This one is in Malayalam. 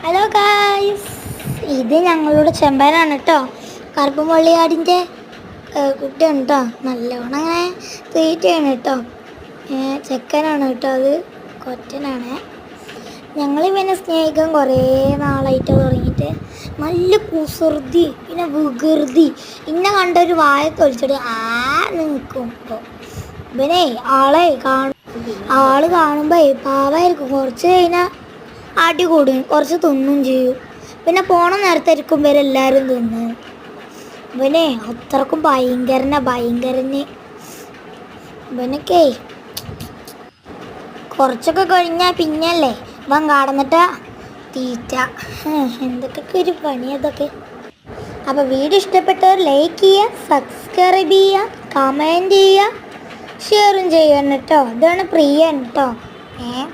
ഹലോ ഗായ്സ് ഇത് ഞങ്ങളുടെ ചെമ്പനാണ് കേട്ടോ കറുപ്പും വള്ളിയാടിന്റെ കുട്ടിയാണ് കേട്ടോ നല്ലവണ്ണം അങ്ങനെ തീറ്റയാണ് കേട്ടോ ചെക്കനാണ് കേട്ടോ അത്. കൊറ്റനാണ് ഞങ്ങൾ പിന്നെ സ്നേഹിക്കാൻ കുറേ നാളായിട്ട് തുടങ്ങിയിട്ട്. നല്ല കുസൃതി പിന്നെ വികൃതി. ഇന്നെ കണ്ട ഒരു വായൊക്കെ ആ നിൽക്കും ഇപ്പോൾ ഇവനെ ആളെ കാണും ആൾ കാണുമ്പോൾ പാവായിരിക്കും കുറച്ച് കഴിഞ്ഞാൽ അടി കൂടും. കുറച്ച് തിന്നും ചെയ്യും. പിന്നെ പോണ വരെ ഇവരെല്ലാവരും തിന്ന്. ഇവനെ അത്രക്കും ഭയങ്കരന ഭയങ്കരന്. ഇവനൊക്കെ കുറച്ചൊക്കെ കഴിഞ്ഞാൽ പിന്നല്ലേ ഇവൻ കാടന്നിട്ട തീറ്റ. എന്തൊക്കെ ഒരു പണി അതൊക്കെ. അപ്പോൾ വീഡിയോ ഇഷ്ടപ്പെട്ടവർ ലൈക്ക് ചെയ്യുക സബ്സ്ക്രൈബ് ചെയ്യുക കമന്റ് ചെയ്യുക ഷെയറും ചെയ്യണം കേട്ടോ. ഇതാണ് പ്രിയ കേട്ടോ. ഏ?